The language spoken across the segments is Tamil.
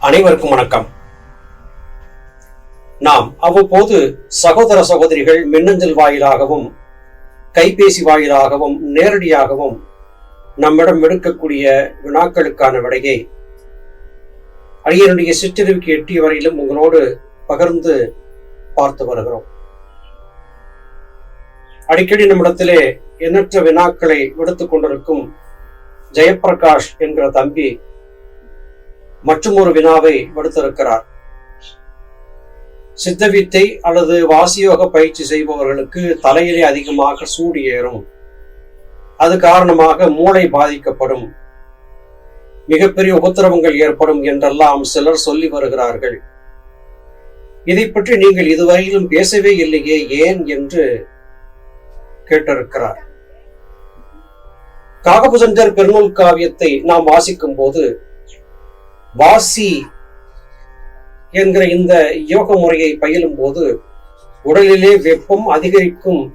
அனைவருக்கும் வணக்கம். நாம் அவ்வப்போது சகோதர சகோதரிகள் மின்னஞ்சல் வாயிலாகவும் கைபேசி வாயிலாகவும் நேரடியாகவும் நம்மிடம் எடுக்கக்கூடிய வினாக்களுக்கான விடையை அரியனுடைய சிற்றறிவுக்கு எட்டிய வரையிலும் உங்களோடு பகிர்ந்து பார்த்து வருகிறோம். அடிக்கடி நம்மிடத்திலே எண்ணற்ற வினாக்களை விடுத்துக் கொண்டிருக்கும் ஜெயபிரகாஷ் என்கிற தம்பி மற்றும் ஒரு வினாவை விடுத்திருக்கிறார் சித்தவித்தை அல்லது வாசியோக பயிற்சி செய்பவர்களுக்கு தலையிலே அதிகமாக சூடு ஏறும். அது காரணமாக மூளை பாதிக்கப்படும். மிகப்பெரிய உபத்திரவங்கள் ஏற்படும் என்றெல்லாம் சிலர் சொல்லி வருகிறார்கள். இதை பற்றி நீங்கள் இதுவரையிலும் பேசவே இல்லையே ஏன் என்று கேட்டிருக்கிறார். காகபுசஞ்சர் பெருநூல் காவியத்தை நாம் வாசிக்கும் போது வாசி என்கிற இந்த யோக முறையை பயிலும் போது உடலிலே வெப்பம் அதிகரிக்கும்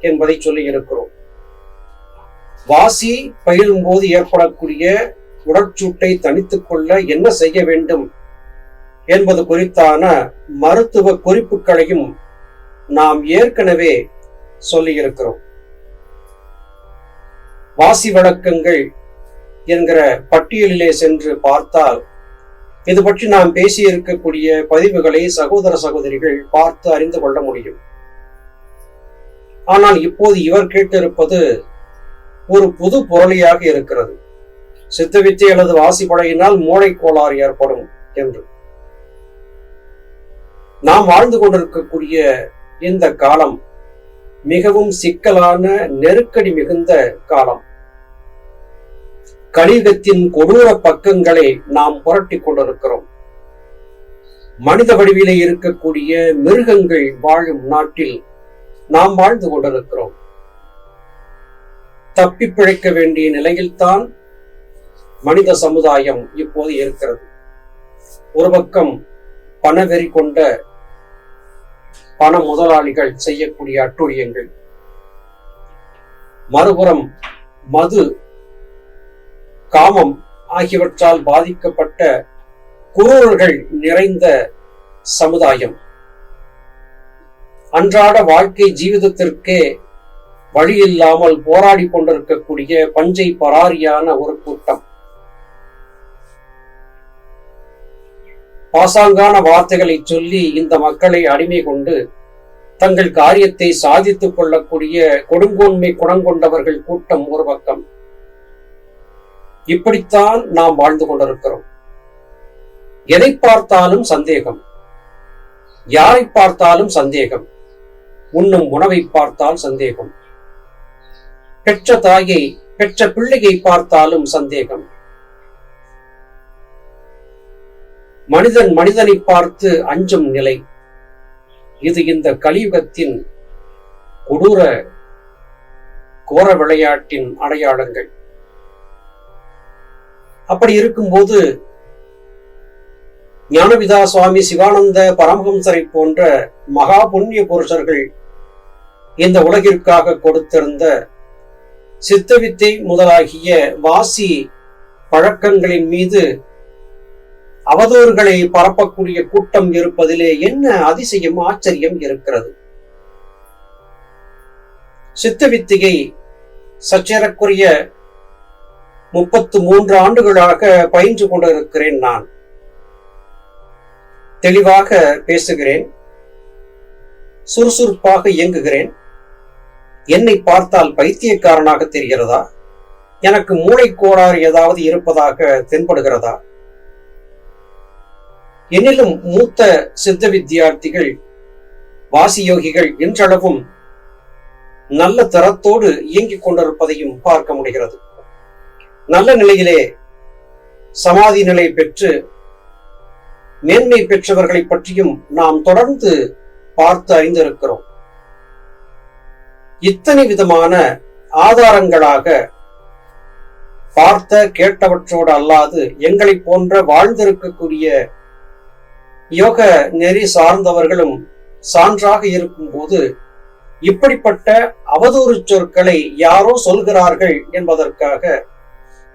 என்பதை சொல்லி இருக்கிறோம். வாசி பயிலும் போது ஏற்படக்கூடிய உடற்சூட்டை தணித்துக் கொள்ள என்ன செய்ய வேண்டும் என்பது குறித்தான மருத்துவ குறிப்புகளையும் நாம் ஏற்கனவே சொல்லியிருக்கிறோம் வாசி வழக்கங்கள் என்கிற பட்டியலிலே சென்று பார்த்தால் இது பற்றி நாம் பேசி இருக்கக்கூடிய பதிவுகளை சகோதர சகோதரிகள் பார்த்து அறிந்து கொள்ள முடியும். ஆனால் இப்போது இவர் கேட்டிருப்பது ஒரு புது புரளியாக இருக்கிறது. சித்தவித்தை அல்லது வாசி படையினால் மூளை கோளாறு ஏற்படும் என்று. நாம் வாழ்ந்து கொண்டிருக்கக்கூடிய இந்த காலம் மிகவும் சிக்கலான நெருக்கடி மிகுந்த காலம். கலியுகத்தின் கொடூர பக்கங்களை நாம் புரட்டி கொண்டிருக்கிறோம். மனித வடிவிலே இருக்கக்கூடிய மிருகங்கள் வாழும் நாட்டில் நாம் வாழ்ந்து கொண்டிருக்கிறோம். தப்பி பிழைக்க வேண்டிய நிலையில்தான் மனித சமுதாயம் இப்போது இருக்கிறது. ஒரு பக்கம் பணவெறி கொண்ட பண முதலாளிகள் செய்யக்கூடிய அட்டுழியங்கள் மறுபுறம் மது காமம் ஆகியவற்றால் பாதிக்கப்பட்ட குரூரர்கள் நிறைந்த சமுதாயம். அன்றாட வாழ்க்கை ஜீவிதத்திற்கே வழி இல்லாமல் போராடி கொண்டிருக்கக்கூடிய பஞ்சை பராரியான ஒரு கூட்டம். பாசாங்கான வார்த்தைகளை சொல்லி இந்த மக்களை அடிமை கொண்டு தங்கள் காரியத்தை சாதித்துக் கொள்ளக்கூடிய கொடுங்கோன்மை குணங்கொண்டவர்கள் கூட்டம் ஒரு பக்கம். இப்படித்தான் நாம் வாழ்ந்து கொண்டிருக்கிறோம். எதை பார்த்தாலும் சந்தேகம். யாரை பார்த்தாலும் சந்தேகம். உண்ணும் உணவை பார்த்தால் சந்தேகம். பெற்ற தாயை பெற்ற பிள்ளையை பார்த்தாலும் சந்தேகம். மனிதன் மனிதனை பார்த்து அஞ்சும் நிலை. இது இந்த கலியுகத்தின் கொடூர கோர விளையாட்டின் அடையாளங்கள். அப்படி இருக்கும்போது ஞானபிதா சுவாமி சிவானந்த பரமஹம்சரை போன்ற மகா புண்ணிய புருஷர்கள் இந்த உலகிற்காக கொடுத்திருந்த சித்தவித்தை முதலாகிய வாசி பழக்கங்களின் மீது அவதூறுகளை பரப்பக்கூடிய கூட்டம் இருப்பதிலே என்ன அதிசயம் ஆச்சரியம் இருக்கிறது? சித்தவித்தையை சச்சேரக்குரிய முப்பத்து மூன்று ஆண்டுகளாக பயின்று கொண்டிருக்கிறேன் நான். தெளிவாக பேசுகிறேன். சுறுசுறுப்பாக இயங்குகிறேன். என்னை பார்த்தால் பைத்தியக்காரனாக தெரிகிறதா? எனக்கு மூளை கோளாறு ஏதாவது இருப்பதாக தென்படுகிறதா? என்னிலும் மூத்த சித்த வித்தியார்த்திகள் வாசியோகிகள் இன்றளவும் நல்ல தரத்தோடு இயங்கிக் கொண்டிருப்பதையும் பார்க்க முடிகிறது. நல்ல நிலையிலே சமாதி நிலை பெற்று மேன்மை பெற்றவர்களை பற்றியும் நாம் தொடர்ந்து பார்த்து அறிந்திருக்கிறோம். இத்தனை விதமான ஆதாரங்களாக பார்த்த கேட்டவற்றோடு அல்லாது எங்களை போன்ற வாழ்ந்திருக்கக்கூடிய யோக நெறி சார்ந்தவர்களும் சான்றாக இருக்கும்போது இப்படிப்பட்ட அவதூறு சொற்களை யாரோ சொல்கிறார்கள் என்பதற்காக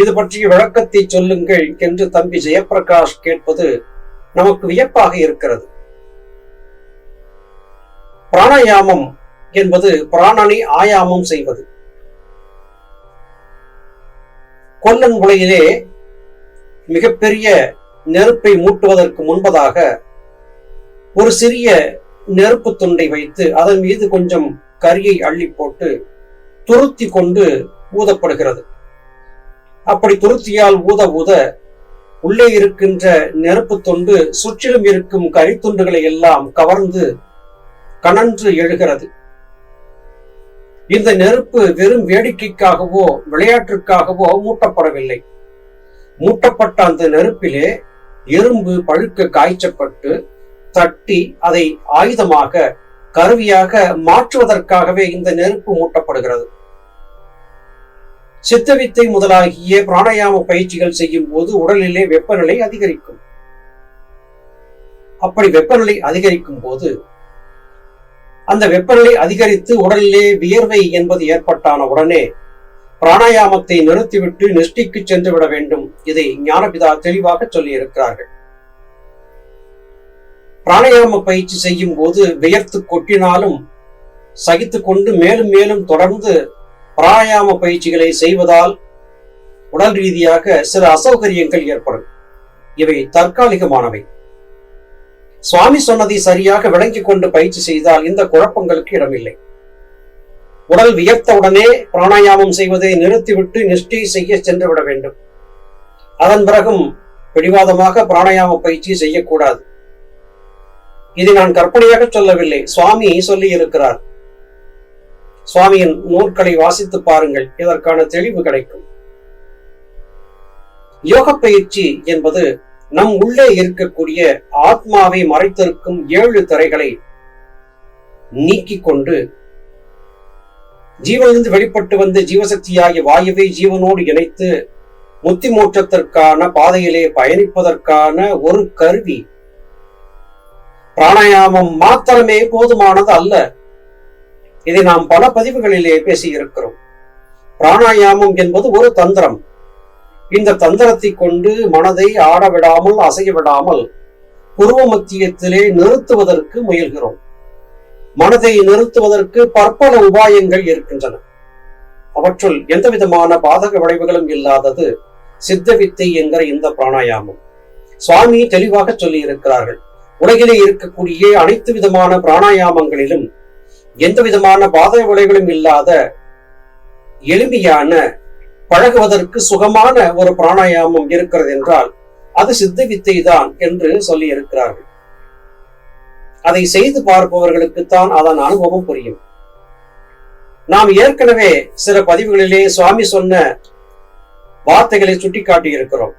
இது பற்றிய விளக்கத்தை சொல்லுங்கள் என்று தம்பி ஜெயப்பிரகாஷ் கேட்பது நமக்கு வியப்பாக இருக்கிறது. பிராணாயாமம் என்பது பிராணனை ஆயாமம் செய்வது. கொல்லன் உலையிலே மிகப்பெரிய நெருப்பை மூட்டுவதற்கு முன்பதாக ஒரு சிறிய நெருப்பு துண்டை வைத்து அதன் மீது கொஞ்சம் கரியை அள்ளி போட்டு துருத்தி கொண்டு ஊதப்படுகிறது. அப்படி துருத்தியால் ஊத ஊத உள்ளே இருக்கின்ற நெருப்பு தொண்டு சுற்றிலும் இருக்கும் கரித்துண்டுகளை எல்லாம் கவர்ந்து கனன்று எழுகிறது. இந்த நெருப்பு வெறும் வேடிக்கைக்காகவோ விளையாட்டிற்காகவோ மூட்டப்படவில்லை. மூட்டப்பட்ட அந்த நெருப்பிலே எறும்பு பழுக்க காய்ச்சப்பட்டு தட்டி அதை ஆயுதமாக கருவியாக மாற்றுவதற்காகவே இந்த நெருப்பு மூட்டப்படுகிறது. சித்தவித்தை முதலாகிய பிராணாயாம பயிற்சிகள் செய்யும் போது உடலிலே வெப்பநிலை அதிகரிக்கும். அப்படி வெப்பநிலை அதிகரிக்கும் போது அந்த வெப்பநிலை அதிகரித்து உடலிலே வியர்வை என்பது ஏற்பட்டான உடனே பிராணாயாமத்தை நிறுத்திவிட்டு நிஷ்டிக்கு சென்று விட வேண்டும் இதை ஞானபிதா தெளிவாக சொல்லி இருக்கிறார்கள் பிராணாயாம பயிற்சி செய்யும் போது வியர்த்து கொட்டினாலும் சகித்து கொண்டு மேலும் மேலும் தொடர்ந்து பிராணாயாம பயிற்சிகளை செய்வதால் உடல் ரீதியாக சில அசௌகரியங்கள் ஏற்படும். இவை தற்காலிகமானவை. சுவாமி சொன்னதை சரியாக விளங்கிக் கொண்டு பயிற்சி செய்தால் இந்த குழப்பங்களுக்கு இடமில்லை. உடல் வியர்த்தவுடனே பிராணாயாமம் செய்வதை நிறுத்திவிட்டு நிஷ்டை செய்ய சென்று விட வேண்டும். அதன் பிறகும் பிடிவாதமாக பிராணாயாம பயிற்சி செய்யக்கூடாது. இதை நான் கற்பனையாக சொல்லவில்லை. சுவாமி சொல்லி இருக்கிறார் சுவாமியின் நூற்களை வாசித்து பாருங்கள். இதற்கான தெளிவு கிடைக்கும். யோக பயிற்சி என்பது நம் உள்ளே இருக்கக்கூடிய ஆத்மாவை மறைத்திருக்கும் ஏழு திரைகளை நீக்கிக் கொண்டு ஜீவனிலிருந்து வெளிப்பட்டு வந்து ஜீவசக்தியாகிய வாயுவை ஜீவனோடு இணைத்து முத்தி மோட்சத்திற்கான பாதையிலே பயணிப்பதற்கான ஒரு கருவி. பிராணாயாமம் மாத்திரமே போதுமானது அல்ல. இதை நாம் பல பதிவுகளிலே பேசி இருக்கிறோம் பிராணாயாமம் என்பது ஒரு தந்திரம். இந்த தந்திரத்தை கொண்டு மனதை ஆட விடாமல் அசைய விடாமல் புருவ மத்தியத்திலே நிறுத்துவதற்கு முயல்கிறோம். மனதை நிறுத்துவதற்கு பற்பல உபாயங்கள் இருக்கின்றன. அவற்றுள் எந்த விதமான பாதக விளைவுகளும் இல்லாதது சித்த வித்தை என்கிற இந்த பிராணாயாமம். சுவாமி தெளிவாக சொல்லி இருக்கிறார்கள் உலகிலே இருக்கக்கூடிய அனைத்து விதமான பிராணாயாமங்களிலும் எந்த விதமான பாதக விளைவுகளும் இல்லாத எளிமையான பழகுவதற்கு சுகமான ஒரு பிராணாயாமம் இருக்கிறது என்றால் அது சித்த வித்தை தான் என்று சொல்லி இருக்கிறார்கள் அதை செய்து பார்ப்பவர்களுக்குத்தான் அதன் அனுபவம் புரியும். நாம் ஏற்கனவே சில பதிவுகளிலே சுவாமி சொன்ன வார்த்தைகளை சுட்டிக்காட்டி இருக்கிறோம்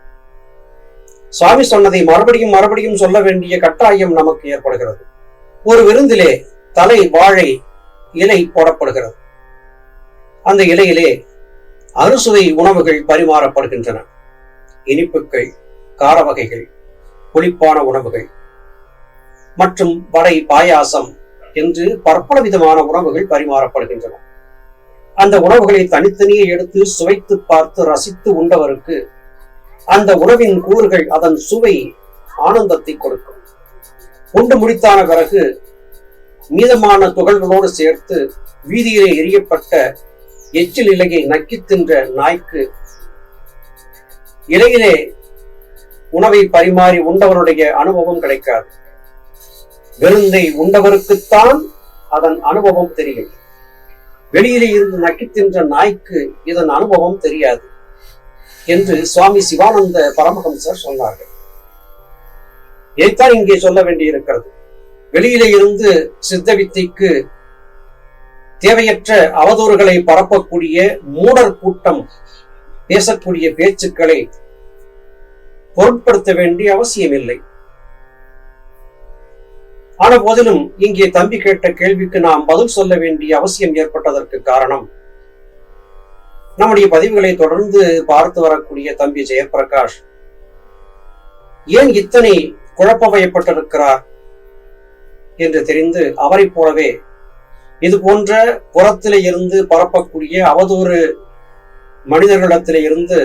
சுவாமி சொன்னதை மறுபடியும் மறுபடியும் சொல்ல வேண்டிய கட்டாயம் நமக்கு ஏற்படுகிறது. ஒரு விருந்திலே தலை வாழை இலை போடப்படுகிறது. அந்த இலையிலே அறுசுவை உணவுகள் பரிமாறப்படுகின்றன. இனிப்புகள் கார வகைகள் புளிப்பான உணவுகள் மற்றும் வடை பாயாசம் என்று பற்பல விதமான உணவுகள் பரிமாறப்படுகின்றன. அந்த உணவுகளை தனித்தனியே எடுத்து சுவைத்து பார்த்து ரசித்து உண்டவருக்கு அந்த உணவின் கூறுகள் அதன் சுவை ஆனந்தத்தை கொடுக்கும். உண்டு முடித்தான பிறகு மீதமான துகள்களோடு சேர்த்து வீதியிலே எரியப்பட்ட எச்சில் இலையை நக்கித் தின்ற நாய்க்கு இலையிலே உணவை பரிமாறி உண்டவருடைய அனுபவம் கிடைக்காது. விருந்தை உண்டவருக்குத்தான் அதன் அனுபவம் தெரியும். வெளியிலே இருந்து நக்கித் தின்ற நாய்க்கு இதன் அனுபவம் தெரியாது என்று சுவாமி சிவானந்த பரமஹம்சர் சொன்னார்கள். இதைத்தான் இங்கே சொல்ல வேண்டியிருக்கிறது. வெளியிலே இருந்து சித்த வித்தைக்கு தேவையற்ற அவதூறுகளை பரப்பக்கூடிய மூடர் கூட்டம் பேசக்கூடிய பேச்சுக்களை பொருட்படுத்த வேண்டிய அவசியமில்லை. ஆன போதிலும் இங்கே தம்பி கேட்ட கேள்விக்கு நாம் பதில் சொல்ல வேண்டிய அவசியம் ஏற்பட்டதற்கு காரணம் நம்முடைய பதிவுகளை தொடர்ந்து பார்த்து வரக்கூடிய தம்பி ஜெயபிரகாஷ் ஏன் இத்தனை குழப்பமயப்பட்டிருக்கிறார் என்று தெரிந்து அவரைப் போலவே இது போன்ற புறத்திலே இருந்து பரப்பக்கூடிய அவதூறு மனிதர்களிடத்திலே இருந்து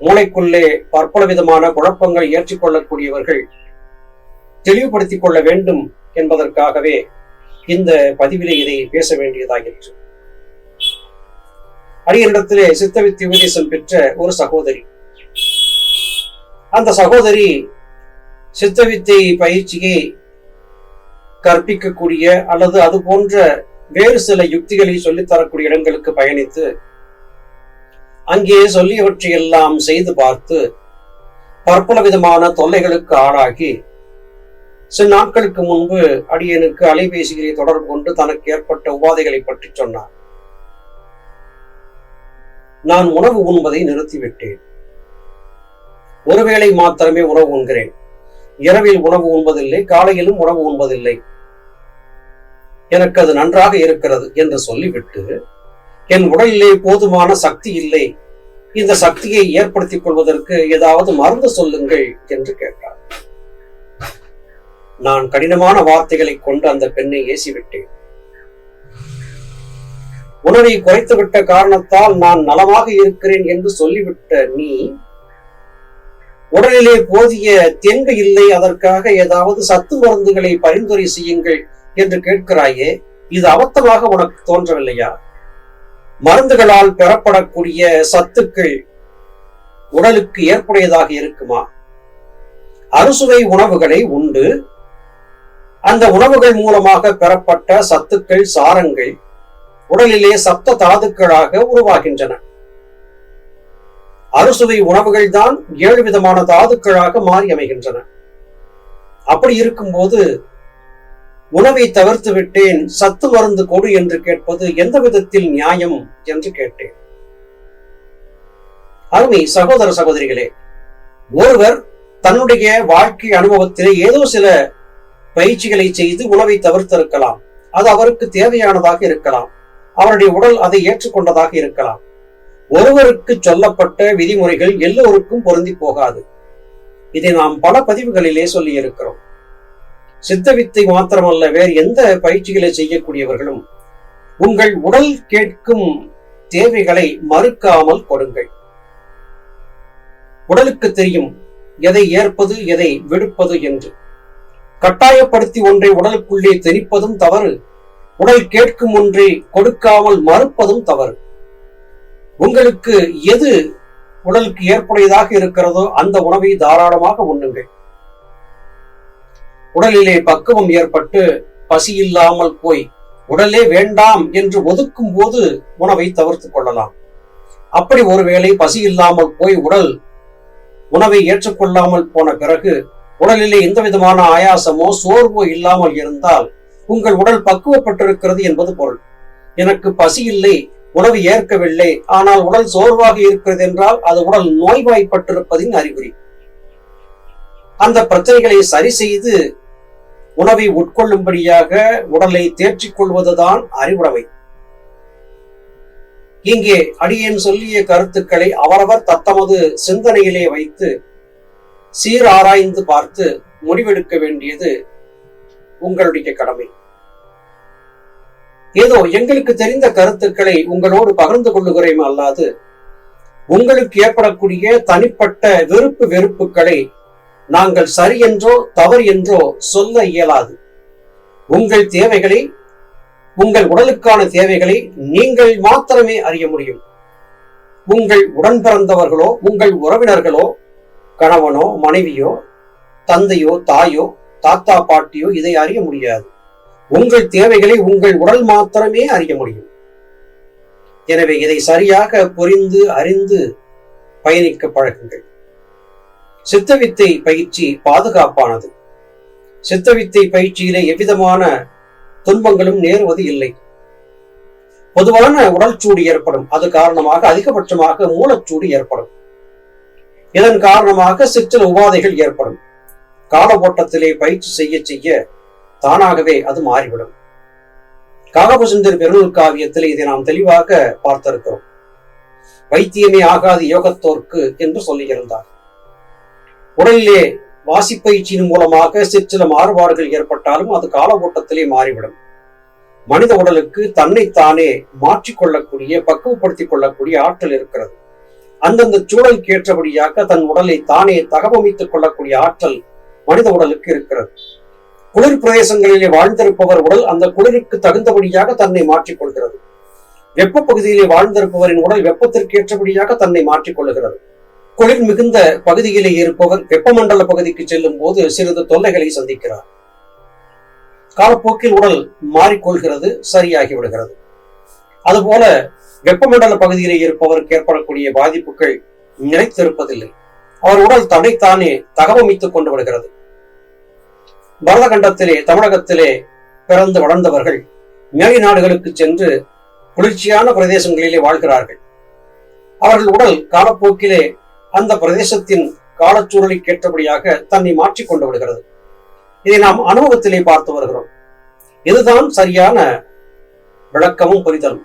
மூளைக்குள்ளே பற்பல விதமான குழப்பங்களை ஏற்றுக்கொள்ளக்கூடியவர்கள் தெளிவுபடுத்திக் கொள்ள வேண்டும் என்பதற்காகவே இந்த பதிவிலே இதை பேச வேண்டியதாகிற்று அரியரிடத்திலே சித்தவித்தி உபதேசம் பெற்ற ஒரு சகோதரி. அந்த சகோதரி சித்தவித்தை பயிற்சியை கற்பிக்கக்கூடிய அல்லது அது போன்ற வேறு சில யுக்திகளை சொல்லித்தரக்கூடிய இடங்களுக்கு பயணித்து அங்கே சொல்லியவற்றையெல்லாம் செய்து பார்த்து பற்பல விதமான தொல்லைகளுக்கு ஆளாகி சில நாட்களுக்கு முன்பு அடியனுக்கு அலைபேசிகளை தொடர்பு கொண்டு தனக்கு ஏற்பட்ட உபாதைகளை பற்றி சொன்னார். நான் உணவு உண்பதை நிறுத்திவிட்டேன். ஒருவேளை மாத்திரமே உணவு உண்கிறேன். இரவில் உணவு உண்பதில்லை காலையிலும் உணவு உண்பதில்லை. எனக்கு அது நன்றாக இருக்கிறது என்று சொல்லிவிட்டு என் உடலிலே போதுமான சக்தி இல்லை. இந்த சக்தியை ஏற்படுத்திக் கொள்வதற்கு ஏதாவது மருந்து சொல்லுங்கள் என்று கேட்டார். நான் கடினமான வார்த்தைகளை கொண்டு அந்த பெண்ணை ஏசிவிட்டேன். உணவை குறைத்துவிட்ட காரணத்தால் நான் நலமாக இருக்கிறேன் என்று சொல்லிவிட்ட நீ உடலிலே போதிய தெங்கு இல்லை அதற்காக ஏதாவது சத்து மருந்துகளை பரிந்துரை செய்யுங்கள் என்று கேட்கிறாயே இது அபத்தமாக உனக்கு தோன்றவில்லையா? மருந்துகளால் பெறப்படக்கூடிய சத்துக்கள் உடலுக்கு ஏற்புடையதாக இருக்குமா? அறுசுவை உணவுகளை உண்டு. அந்த உணவுகள் மூலமாக பெறப்பட்ட சத்துக்கள் சாரங்கள் உடலிலே சப்த தாதுக்களாக உருவாகின்றன. அறுசுவை உணவுகள் தான் ஏழு விதமான தாதுக்களாக மாறி அமைகின்றன. அப்படி இருக்கும்போது உணவை தவிர்த்து விட்டேன் சத்து மருந்து கொடு என்று கேட்பது எந்த விதத்தில் நியாயம் என்று கேட்டேன். அருமை சகோதர சகோதரிகளே ஒருவர் தன்னுடைய வாழ்க்கை அனுபவத்திலே ஏதோ சில பயிற்சிகளை செய்து உணவை தவிர்த்திருக்கலாம். அது அவருக்கு தேவையானதாக இருக்கலாம். அவருடைய உடல் அதை ஏற்றுக்கொண்டதாக இருக்கலாம். ஒருவருக்கு சொல்லப்பட்ட விதிமுறைகள் எல்லோருக்கும் பொருந்தி போகாது. இதை நாம் பல பதிவுகளிலே சொல்லி இருக்கிறோம் சித்த வித்தை மாத்திரமல்ல வேறு எந்த பயிற்சிகளை செய்யக்கூடியவர்களும் உங்கள் உடல் கேட்கும் தேவைகளை மறுக்காமல் கொடுங்கள். உடலுக்கு தெரியும் எதை ஏற்பது எதை விடுப்பது என்று. கட்டாயப்படுத்தி ஒன்றை உடலுக்குள்ளே திணிப்பதும் தவறு. உடல் கேட்கும் ஒன்றை கொடுக்காமல் மறுப்பதும் தவறு. உங்களுக்கு எது உடலுக்கு ஏற்புடையதாக இருக்கிறதோ அந்த உணவை தாராளமாக உண்ணுங்கள். உடலிலே பக்குவம் ஏற்பட்டு பசி இல்லாமல் போய் உடலே வேண்டாம் என்று ஒதுக்கும் போது உணவை தவிர்த்துக் கொள்ளலாம். அப்படி ஒருவேளை பசி இல்லாமல் போய் உடல் உணவை ஏற்றுக்கொள்ளாமல் போன பிறகு உடலிலே எந்த விதமான ஆயாசமோ சோர்வோ இல்லாமல் இருந்தால் உங்கள் உடல் பக்குவப்பட்டிருக்கிறது என்பது பொருள். எனக்கு பசி இல்லை உணவு ஏற்கவில்லை. ஆனால் உடல் சோர்வாக இருக்கிறது என்றால் அது உடல் நோய்வாய்ப்பட்டிருப்பதின் அறிகுறி. அந்த பிரச்சனைகளை சரி செய்து உணவை உட்கொள்ளும்படியாக உடலை தேற்றிக் கொள்வதுதான் அறிவுடைமை. இங்கே அடியேன் சொல்லிய கருத்துக்களை அவரவர் தத்தமது சிந்தனையிலே வைத்து சீர் ஆராய்ந்து பார்த்து முடிவெடுக்க வேண்டியது உங்களுடைய கடமை. ஏதோ எங்களுக்கு தெரிந்த கருத்துக்களை உங்களோடு பகிர்ந்து கொள்ளுகிறேன் அல்லாது. உங்களுக்கு ஏற்படக்கூடிய தனிப்பட்ட வெறுப்பு வெறுப்புகளை நாங்கள் சரி என்றோ தவறு என்றோ சொல்ல இயலாது. உங்கள் தேவைகளை உங்கள் உடலுக்கான தேவைகளை நீங்கள் மாத்திரமே அறிய முடியும். உங்கள் உடன் பிறந்தவர்களோ உங்கள் உறவினர்களோ கணவனோ மனைவியோ தந்தையோ தாயோ தாத்தா பாட்டியோ இதை அறிய முடியாது. உங்கள் தேவைகளை உங்கள் உடல் மாத்திரமே அறிய முடியும். எனவே இதை சரியாக புரிந்து அறிந்து பயணிக்க பழகுங்கள். சித்தவித்தை பயிற்சி பாதுகாப்பானது. சித்தவித்தை பயிற்சியிலே எவ்விதமான துன்பங்களும் நேருவது இல்லை. பொதுவான உடல் சூடு ஏற்படும். அது காரணமாக அதிகபட்சமாக மூலச்சூடு ஏற்படும். இதன் காரணமாக சிற்றல் உபாதைகள் ஏற்படும். கால ஓட்டத்திலே பயிற்சி செய்ய செய்ய தானாகவே அது மாறிவிடும். காகபசுந்தர் பெருநூல் காவியத்தில் இதை நாம் தெளிவாக பார்த்திருக்கிறோம். வைத்தியமே ஆகாது யோகத்தோர்க்கு என்று சொல்லியிருந்தார். உடலிலே வாசிப்பயிற்சியின் மூலமாக சிற்சில மாறுபாடுகள் ஏற்பட்டாலும் அது கால ஓட்டத்திலே மாறிவிடும். மனித உடலுக்கு தன்னைத்தானே மாற்றிக்கொள்ளக்கூடிய பக்குவப்படுத்திக் கொள்ளக்கூடிய ஆற்றல் இருக்கிறது. அந்தந்த சூழலுக்கு ஏற்றபடியாக தன் உடலை தானே தகவமைத்துக் கொள்ளக்கூடிய ஆற்றல் மனித உடலுக்கு இருக்கிறது. குளிர் பிரதேசங்களிலே வாழ்ந்திருப்பவர் உடல் அந்த குளிருக்கு தகுந்தபடியாக தன்னை மாற்றிக் கொள்கிறது வெப்ப பகுதியிலே வாழ்ந்திருப்பவரின் உடல் வெப்பத்திற்கு ஏற்றபடியாக தன்னை மாற்றிக்கொள்ளுகிறது குளிர் மிகுந்த பகுதியிலே இருப்பவர் வெப்பமண்டல பகுதிக்கு செல்லும் போது சிறிது தொல்லைகளை சந்திக்கிறார். காலப்போக்கில் உடல் மாறிக்கொள்கிறது சரியாகி விடுகிறது. அதுபோல வெப்பமண்டல பகுதியிலே இருப்பவருக்கு ஏற்படக்கூடிய பாதிப்புகள் நிலைத்திருப்பதில்லை. அவர் உடல் தன்னைத்தானே தகவமைத்துக் கொண்டு விடுகிறது பரதகண்டத்திலே தமிழகத்திலே பிறந்து வளர்ந்தவர்கள் மேலை நாடுகளுக்கு சென்று குளிர்ச்சியான பிரதேசங்களிலே வாழ்கிறார்கள். அவர்கள் உடல் காலப்போக்கிலே அந்த பிரதேசத்தின் காலச்சூழலுக்கு ஏற்றபடியாக தன்னை மாற்றிக்கொண்டு விடுகிறது இதை நாம் அனுபவத்திலே பார்த்து வருகிறோம். இதுதான் சரியான விளக்கமும் புரிதலும்.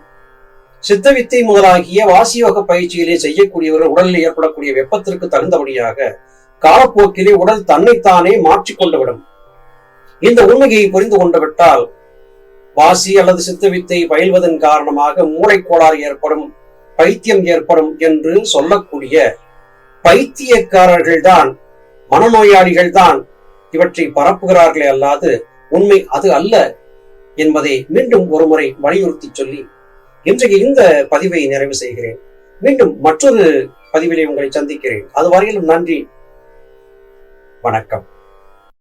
சித்தவித்தை முதலாகிய வாசியோக பயிற்சியிலே செய்யக்கூடியவர்கள் உடலில் ஏற்படக்கூடிய வெப்பத்திற்கு தகுந்தபடியாக காலப்போக்கிலே உடல் தன்னைத்தானே மாற்றிக்கொண்டு விடும். இந்த உண்மையை புரிந்து கொண்டு விட்டால் வாசி அல்லது சித்தவித்தை பயில்வதன் காரணமாக மூளைக்கோளாறு ஏற்படும் பைத்தியம் ஏற்படும் என்று சொல்லக்கூடிய பைத்தியக்காரர்கள் தான் மனநோயாளிகள் தான் இவற்றை பரப்புகிறார்களே அல்லாது உண்மை அது அல்ல என்பதை மீண்டும் ஒருமுறை வலியுறுத்தி சொல்லி இன்றைக்கு இந்த பதிவை நிறைவு செய்கிறேன். மீண்டும் மற்றொரு பதிவிலே உங்களை சந்திக்கிறேன். அதுவரையிலும் நன்றி. வணக்கம்.